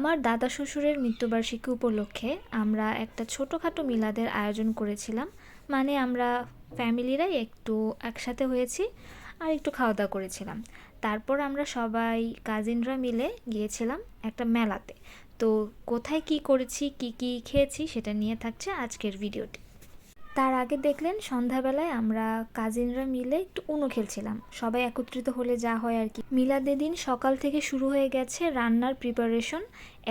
আমার দাদা শ্বশুরের মৃত্যুবার্ষিকী উপলক্ষে আমরা একটা ছোটোখাটো মিলাদের আয়োজন করেছিলাম। মানে আমরা ফ্যামিলিরাই একটু একসাথে হয়েছি আর একটু খাওয়া দাওয়া করেছিলাম। তারপর আমরা সবাই কাজিনরা মিলে গিয়েছিলাম একটা মেলাতে। তো কোথায় কি করেছি, কি কি খেয়েছি সেটা নিয়ে থাকছে আজকের ভিডিওটি। তার আগে দেখলেন সন্ধ্যাবেলায় আমরা কাজিনরা মিলে একটু উনো খেলছিলাম। সবাই একত্রিত হলে যা হয় আর কি। মিলাদের দিন সকাল থেকে শুরু হয়ে গেছে রান্নার প্রিপারেশন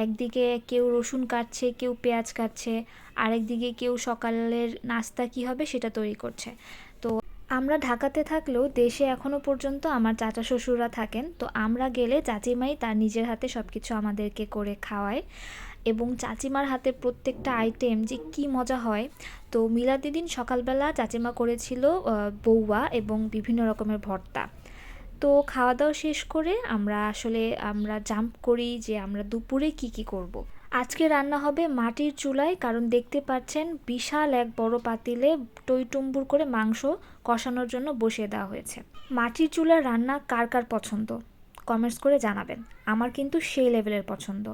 একদিকে কেউ রসুন কাটছে, কেউ পেঁয়াজ কাটছে। আরেকদিকে কেউ সকালের নাস্তা কি হবে সেটা তৈরি করছে। আমরা ঢাকাতে থাকলেও দেশে এখনও পর্যন্ত আমার চাচা শ্বশুররা থাকেন। তো আমরা গেলে চাচিমাই তার নিজের হাতে সব কিছু আমাদেরকে করে খাওয়ায় এবং চাচিমার হাতে প্রত্যেকটা আইটেম যে কি মজা হয়। তো মিলাদি দিন সকালবেলা চাচিমা করেছিল বৌয়া এবং বিভিন্ন রকমের ভর্তা। তো খাওয়া দাওয়া শেষ করে আমরা আসলে আমরা জাম্প করি যে আমরা দুপুরে কি কি করব। আজকে রান্না হবে মাটির চুলায়, কারণ দেখতে পাচ্ছেন বিশাল এক বড় পাতিলে টইটুম্বুর করে মাংস কষানোর জন্য বসিয়ে দেওয়া হয়েছে। মাটির চুলার রান্না কার কার পছন্দ? কমেন্টস করে জানাবেন। আমার কিন্তু সেই লেভেলের পছন্দ।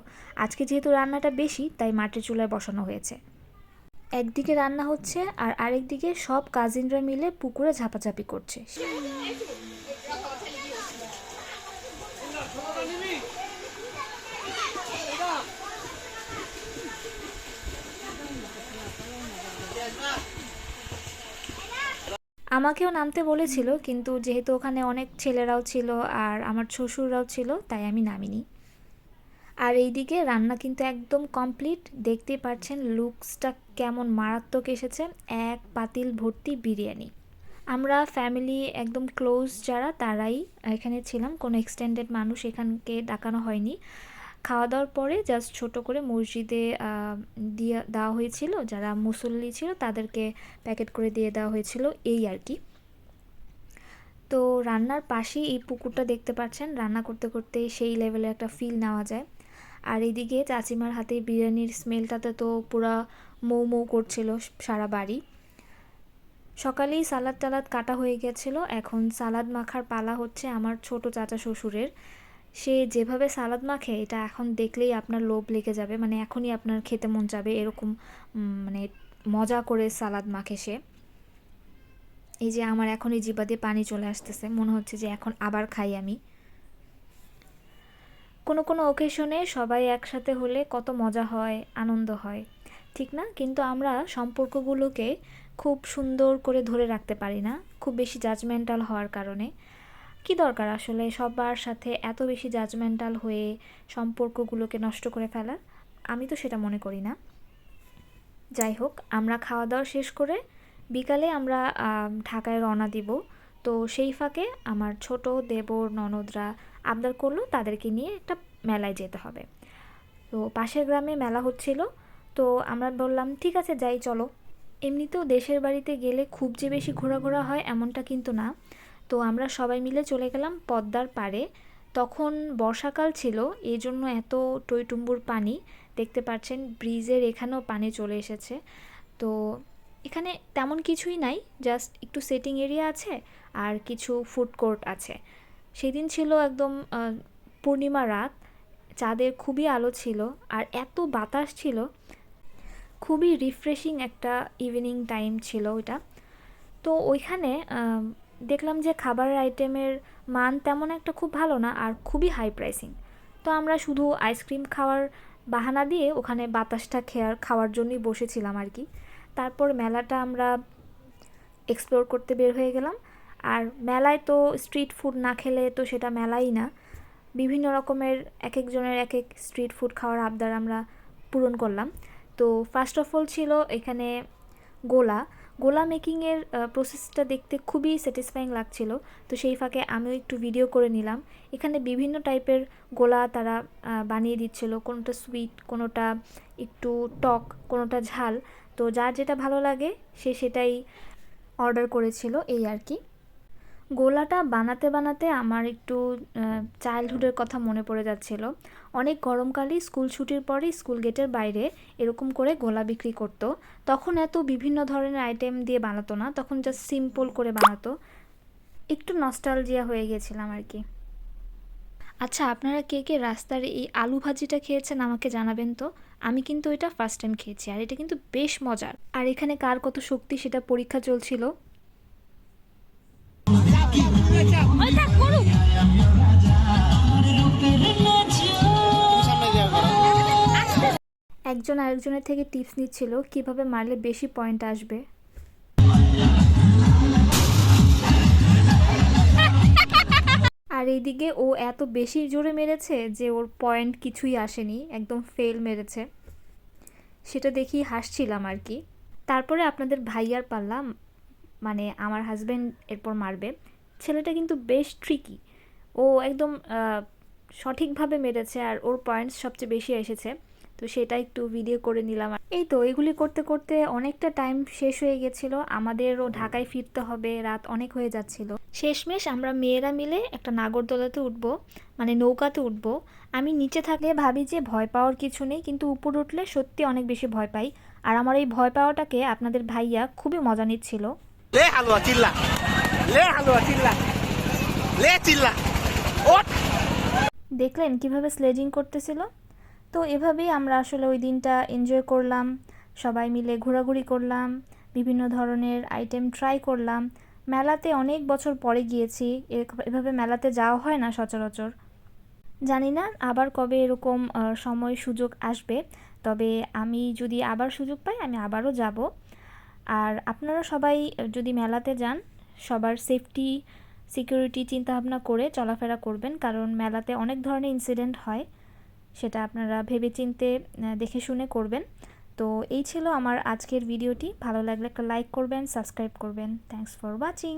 আজকে যেহেতু রান্নাটা বেশি, তাই মাটির চুলায় বসানো হয়েছে। একদিকে রান্না হচ্ছে আর আরেকদিকে সব কাজিনরা মিলে পুকুরে ঝাপাঝাপি করছে। আমাকেও নামতে বলেছিল, কিন্তু যেহেতু ওখানে অনেক ছেলেরাও ছিল আর আমার শ্বশুররাও ছিল, তাই আমি নামিনি। আর এইদিকে রান্না কিন্তু একদম কমপ্লিট। দেখতেই পাচ্ছেন লুকসটা কেমন মারাত্মক এসেছে। এক পাতিল ভর্তি বিরিয়ানি। আমরা ফ্যামিলি একদম ক্লোজ যারা, তারাই এখানে ছিলাম। কোনো এক্সটেন্ডেড মানুষ এখানকে ডাকানো হয়নি। খাওয়া দাওয়ার পরে জাস্ট ছোট করে মসজিদে দিয়ে, দেওয়া হয়েছিল। যারা মুসল্লি ছিল তাদেরকে প্যাকেট করে দিয়ে দেওয়া হয়েছিল, এই আর কি। তো রান্নার পাশেই এই পুকুরটা দেখতে পাচ্ছেন। রান্না করতে করতে সেই লেভেলে একটা ফিল নেওয়া যায়। আর এদিকে চাচিমার হাতে বিরিয়ানির স্মেলটাতে তো পুরা মৌ মৌ করছিল সারা বাড়ি। সকালেই সালাদ টালাদ কাটা হয়ে গেছিল। এখন সালাদ মাখার পালা হচ্ছে আমার ছোট চাচা শ্বশুরের। সে যেভাবে সালাদ মাখে এটা এখন দেখলেই আপনার লোভ লেগে যাবে মানে এখনই আপনার খেতে মন যাবে এরকম মানে মজা করে সালাদ মাখে সে। এই যে আমার এখন এই জিবা দিয়ে পানি চলে আসতেছে, মনে হচ্ছে যে এখন আবার খাই আমি। কোনো কোনো ওকেশনে সবাই একসাথে হলে কত মজা হয়, আনন্দ হয়, ঠিক না? কিন্তু আমরা সম্পর্কগুলোকে খুব সুন্দর করে ধরে রাখতে পারি না, খুব বেশি জাজমেন্টাল হওয়ার কারণে। কি দরকার আসলে সবার সাথে এত বেশি জাজমেন্টাল হয়ে সম্পর্কগুলোকে নষ্ট করে ফেলার আমি তো সেটা মনে করি না। যাই হোক, আমরা খাওয়া দাওয়া শেষ করে বিকালে আমরা ঢাকায় রওনা দিব। তো সেই ফাঁকে আমার ছোট দেবর ননদরা আবদার করল তাদেরকে নিয়ে একটা মেলায় যেতে হবে। তো পাশের গ্রামে মেলা হচ্ছিল। তো আমরা বললাম, ঠিক আছে, যাই, চলো। এমনিতেও দেশের বাড়িতে গেলে খুব যে বেশি ঘোরাঘোরা হয় এমনটা কিন্তু না। তো আমরা সবাই মিলে চলে গেলাম পদ্মার পাড়ে। তখন বর্ষাকাল ছিল এই জন্য এত টইটুম্বুর পানি, দেখতে পাচ্ছেন ব্রিজের এখানেও পানি চলে এসেছে। তো এখানে তেমন কিছুই নাই, জাস্ট একটু সেটিং এরিয়া আছে আর কিছু ফুড কোর্ট আছে। সেদিন ছিল একদম পূর্ণিমা রাত, চাঁদের খুবই আলো ছিল আর এত বাতাস ছিল, খুবই রিফ্রেশিং একটা ইভিনিং টাইম ছিল ওইটা। তো ওইখানে দেখলাম যে খাবারের আইটেমের মান তেমন একটা খুব ভালো না আর খুবই হাই প্রাইসিং তো আমরা শুধু আইসক্রিম খাওয়ার বাহানা দিয়ে ওখানে বাতাসটা খেয়ার, খাওয়ার জন্যই বসেছিলাম আর কি। তারপর মেলাটা আমরা এক্সপ্লোর করতে বের হয়ে গেলাম। আর মেলায় তো স্ট্রিট ফুড না খেলে তো সেটা মেলাই না। বিভিন্ন রকমের এক একজনের এক এক স্ট্রিট ফুড খাওয়ার আবদার আমরা পূরণ করলাম। তো ফার্স্ট অফ অল ছিল এখানে গোলা। গোলা মেকিংয়ের প্রসেসটা দেখতে খুবই স্যাটিসফাইং লাগছিল। তো সেই ফাঁকে আমিও একটু ভিডিও করে নিলাম। এখানে বিভিন্ন টাইপের গোলা তারা বানিয়ে দিচ্ছিল। কোনোটা সুইট কোনোটা একটু টক, কোনোটা ঝাল। তো যার যেটা ভালো লাগে, সে সেটাই অর্ডার করেছিল, এই আর কি। গোলাটা বানাতে বানাতে আমার একটু চাইল্ডহুডের কথা মনে পড়ে যাচ্ছিল। অনেক গরমকালে স্কুল ছুটির পরে স্কুল গেটের বাইরে এরকম করে গোলা বিক্রি করতো। তখন এত বিভিন্ন ধরনের আইটেম দিয়ে বানাতো না, তখন জাস্ট সিম্পল করে বানাতো। একটু নস্টালজিয়া হয়ে গেছিলাম আর কি। আচ্ছা আপনারা কে কে রাস্তার এই আলু ভাজিটা খেয়েছেন আমাকে জানাবেন তো? আমি কিন্তু এটা ফার্স্ট টাইম খেয়েছি আর এটা কিন্তু বেশ মজার। আর এখানে কার কত শক্তি সেটা পরীক্ষা চলছিল? একজন আরেকজনের থেকে টিপস নিচ্ছিল, কীভাবে মারলে বেশি পয়েন্ট আসবে। আর এইদিকে ও এত বেশি জোরে মেরেছে যে ওর পয়েন্ট কিছুই আসেনি, একদম ফেল মেরেছে। সেটা দেখি হাসছিলাম আর কি। তারপরে আপনাদের ভাইয়ার পারলাম মানে আমার হাজব্যান্ড এরপর মারবে। ছেলেটা কিন্তু বেশ ট্রিকি ও একদম সঠিকভাবে মেরেছে আর ওর পয়েন্টস সবচেয়ে বেশি এসেছে। তো সেটা একটু ভিডিও করে নিলাম এই তো এগুলি করতে করতে অনেকটা টাইম শেষ হয়ে গেছিল। আমাদেরও ঢাকায় ফিরতে হবে রাত অনেক হয়ে যাচ্ছিল। শেষমেশ আমরা মেয়েরা মিলে একটা নাগরদোলাতে উঠবো মানে নৌকাতে উঠবো। আমি নিচে থাকলে ভাবি যে ভয় পাওয়ার কিছু নেই কিন্তু উপরে উঠলে সত্যি অনেক বেশি ভয় পাই। আর আমার এই ভয় পাওয়াটাকে আপনাদের ভাইয়া খুবই মজা নিচ্ছিল। লে হালুয়া চিল্লা লে হালুয়া চিল্লা লে চিল্লা দেখলেন কীভাবে স্লেজিং করতেছিল? তো এভাবেই আমরা আসলে ওই দিনটা এনজয় করলাম। সবাই মিলে ঘোরাঘুরি করলাম, বিভিন্ন ধরনের আইটেম ট্রাই করলাম। মেলাতে অনেক বছর পরে গিয়েছি এভাবে মেলাতে যাওয়া হয় না সচরাচর। জানি না আবার কবে এরকম সময় সুযোগ আসবে, তবে আমি যদি আবার সুযোগ পাই, আমি আবারও যাব। আর আপনারা সবাই যদি মেলাতে যান, সবার সেফটি সিকিউরিটি চিন্তাভাবনা করে চলাফেরা করবেন, কারণ মেলাতে অনেক ধরনের ইনসিডেন্ট হয়। সেটা আপনারা ভেবেচিন্তে চিনতে দেখে শুনে করবেন। তো এই ছিল আমার আজকের ভিডিওটি। ভালো লাগলে একটা লাইক করবেন সাবস্ক্রাইব করবেন। Thanks for watching